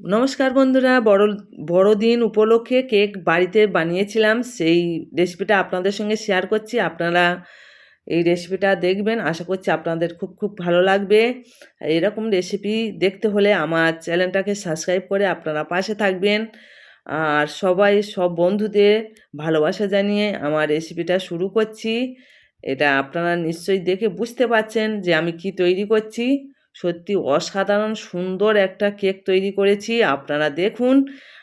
নমস্কার বন্ধুরা, বড়, বড়দিন উপলক্ষে কেক বাড়িতে বানিয়েছিলাম। সেই রেসিপিটা আপনাদের সঙ্গে শেয়ার করছি। আপনারা এই রেসিপিটা দেখবেন। আশা করছি আপনাদের খুব খুব ভালো লাগবে। এরকম রেসিপি দেখতে হলে আমার চ্যানেলটাকে সাবস্ক্রাইব করে আপনারা পাশে থাকবেন। আর সবাই, সব বন্ধুদের ভালোবাসা জানিয়ে আমার রেসিপিটা শুরু করছি। এটা আপনারা নিশ্চয়ই দেখে বুঝতে পারছেন যে আমি কি তৈরি করছি। সত্যি অসাধারণ সুন্দর একটা কেক তৈরি করেছি, আপনারা দেখুন।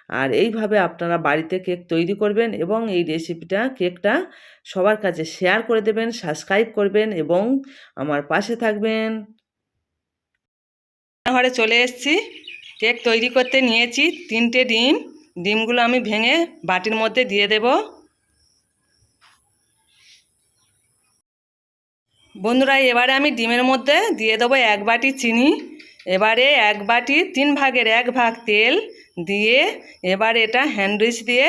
আর এইভাবে আপনারা বাড়িতে কেক তৈরি করবেন এবং এই রেসিপিটা, কেকটা সবার কাছে শেয়ার করে দেবেন, সাবস্ক্রাইব করবেন এবং আমার পাশে থাকবেন। ঘরে চলে এসেছি। কেক তৈরি করতে নিয়েছি। তিনটে ডিম, ডিমগুলো আমি ভেঙে বাটির মধ্যে দিয়ে দেব। বন্ধুরা, এবারে আমি ডিমের মধ্যে দিয়ে দেবো এক বাটি চিনি, এবারে এক বাটি তিন ভাগের এক ভাগ তেল দিয়ে এবার এটা হ্যান্ডউইচ দিয়ে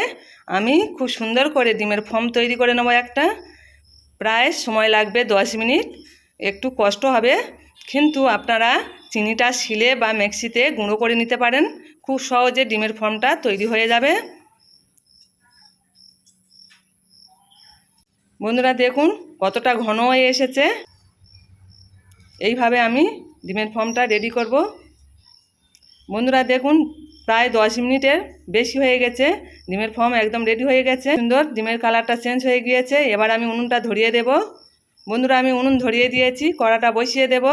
আমি খুব সুন্দর করে ডিমের ফর্ম তৈরি করে নেব একটা। প্রায় সময় লাগবে দশ মিনিট, একটু কষ্ট হবে, কিন্তু আপনারা চিনিটা শিলে বা মিক্সিতে গুঁড়ো করে নিতে পারেন, খুব সহজে ডিমের ফর্মটা তৈরি হয়ে যাবে। বন্ধুরা দেখুন, কতটা ঘন হয়ে এসেছে। এইভাবে আমি ডিমের ফর্মটা রেডি করব। বন্ধুরা দেখুন, প্রায় দশ মিনিটের বেশি হয়ে গেছে। ডিমের ফর্ম একদম রেডি হয়ে গেছে। সুন্দর, ডিমের কালারটা চেঞ্জ হয়ে গিয়েছে। এবার আমি উনুনটা ধরিয়ে দেব। বন্ধুরা, আমি উনুন ধরিয়ে দিয়েছি। কড়াটা বসিয়ে দেব।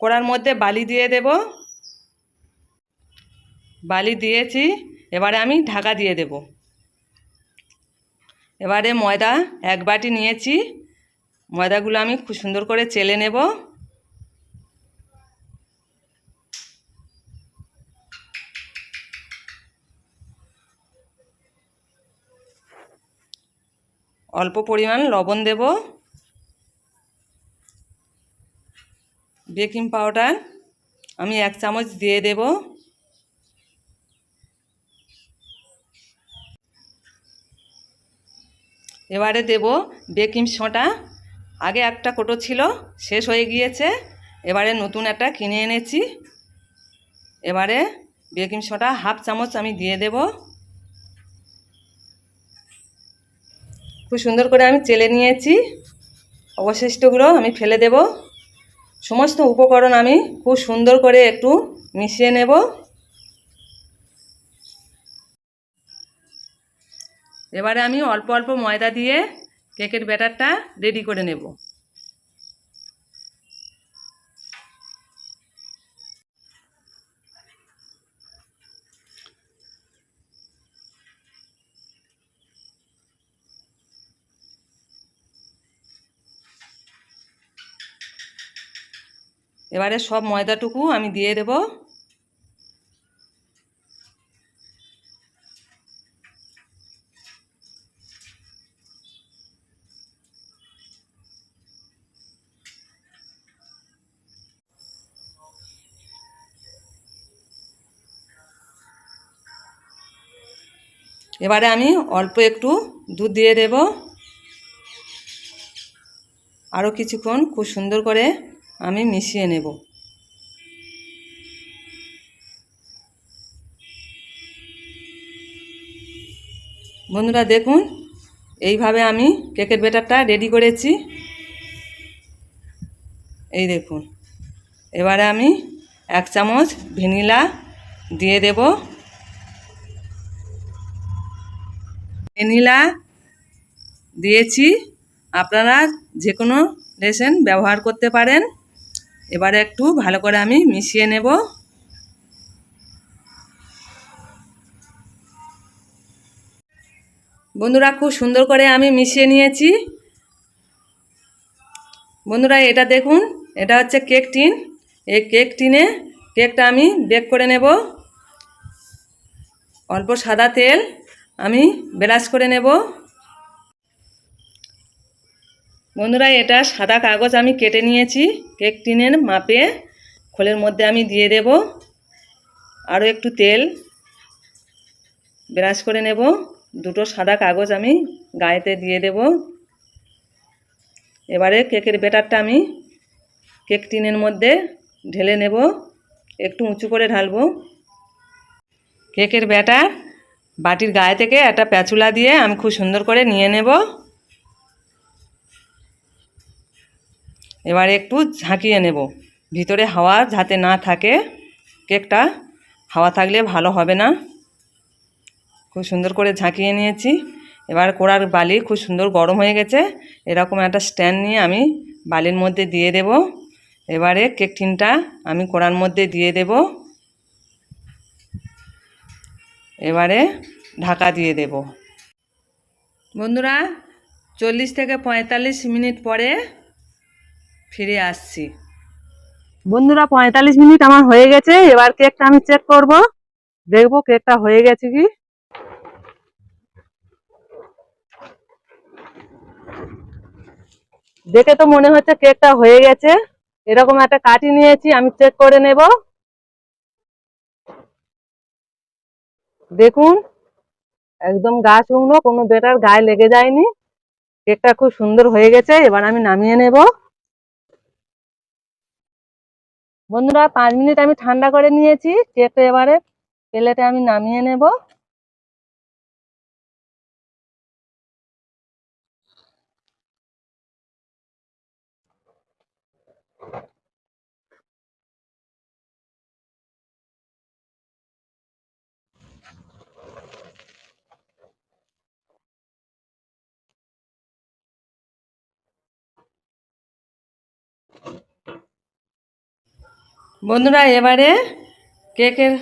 কড়ার মধ্যে বালি দিয়ে দেব। বালি দিয়েছি। এবারে আমি ঢাকা দিয়ে দেব। এবারে ময়দা এক বাটি নিয়েছি। ময়দাগুলো আমি খুব সুন্দর করে চেলে নেব। অল্প পরিমাণ লবণ দেব। বেকিং পাউডার আমি এক চামচ দিয়ে দেব। এবারে দেব বেকিং সোডা। আগে একটা কোটো ছিল, শেষ হয়ে গিয়েছে। এবারে নতুন একটা কিনে এনেছি। এবারে বেকিং সোডা হাফ চামচ আমি দিয়ে দেব। খুব সুন্দর করে আমি চেলে নিয়েছি। অবশিষ্টগুলো আমি ফেলে দেব। সমস্ত উপকরণ আমি খুব সুন্দর করে একটু মিশিয়ে নেব। এবারে আমি অল্প অল্প ময়দা দিয়ে কেকের ব্যাটারটা রেডি করে নেব। এবারে সব ময়দাটুকু আমি দিয়ে দেব। এবারে আমি অল্প একটু দুধ দিয়ে দেব। আরও কিছুক্ষণ খুব সুন্দর করে আমি মিশিয়ে নেব। বন্ধুরা দেখুন, এইভাবে আমি কেকের বেটারটা রেডি করেছি। এই দেখুন, এবারে আমি এক চামচ ভ্যানিলা দিয়ে দেব। ভ্যানিলা দিয়েছি। আপনারা যে কোনো রেশন ব্যবহার করতে পারেন। এবারে একটু ভালো করে আমি মিশিয়ে নেব। বন্ধুরা, খুব সুন্দর করে আমি মিশিয়ে নিয়েছি। বন্ধুরা, এটা দেখুন, এটা হচ্ছে কেক টিন। এই কেক টিনে কেকটা আমি বেক করে নেব। অল্প সাদা তেল। আমি ব্রাশ করে নেব। বন্ধুরা, এটা সাদা কাগজ আমি কেটে নিয়েছি। কেক টিনের মাপে খোলের মধ্যে আমি দিয়ে দেব। আরও একটু তেল ব্রাশ করে নেব। দুটো সাদা কাগজ আমি গায়েতে দিয়ে দেব। এবারে কেকের ব্যাটারটা আমি কেক টিনের মধ্যে ঢেলে নেব। একটু উঁচু করে ঢালবো। কেকের ব্যাটার বাটির গায়ে থেকে একটা প্যাচুলা দিয়ে আমি খুব সুন্দর করে নিয়ে নেব। এবার একটু ঝাঁকিয়ে নেব। ভিতরে হাওয়া যাতে না থাকে, কেকটা হাওয়া থাকলে ভালো হবে না। খুব সুন্দর করে ঝাঁকিয়ে নিয়েছি। এবার কোড়ার বালি খুব সুন্দর গরম হয়ে গেছে। এরকম একটা স্ট্যান্ড নিয়ে আমি বালির মধ্যে দিয়ে দেব। এবারে কেক টিনটা আমি কোড়ার মধ্যে দিয়ে দেব। এবারে ঢাকা দিয়ে দেব। বন্ধুরা, চল্লিশ থেকে পঁয়তাল্লিশ মিনিট পরে ফিরে আসছি। বন্ধুরা, পঁয়তাল্লিশ মিনিট আমার হয়ে গেছে, এবার কেকটা আমি চেক করব। দেখব কেকটা হয়ে গেছে কি। দেখে তো মনে হচ্ছে কেকটা হয়ে গেছে। এরকম একটা কাঠি নিয়েছি, আমি চেক করে নেব। দেখুন, একদম গা শুকনো, কোনো বেটার গায়ে লেগে যায়নি। কেকটা খুব সুন্দর হয়ে গেছে, এবার আমি নামিয়ে নেব। বন্ধুরা, পাঁচ মিনিট আমি ঠান্ডা করে নিয়েছি, কেকটা এবারে প্লেটে আমি নামিয়ে নেব। বন্ধুরা, এবারে কেকের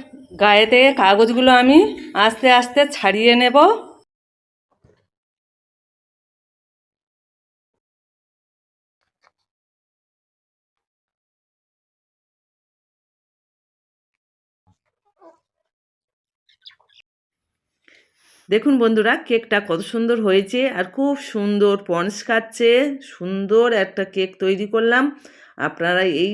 গায়ে থেকে কাগজগুলো আমি আস্তে আস্তে ছাড়িয়ে নেব। দেখুন বন্ধুরা, কেকটা কত সুন্দর হয়েছে আর খুব সুন্দর পন্স খাচ্ছে। সুন্দর একটা কেক তৈরি করলাম। আপনারা এই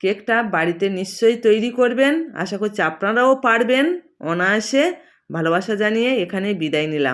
কেকটা বাড়িতে নিশ্চয়ই তৈরি করবেন। আশা করছি আপনারাও পারবেন। অনায়াসে ভালোবাসা জানিয়ে এখানে বিদায় নিলাম।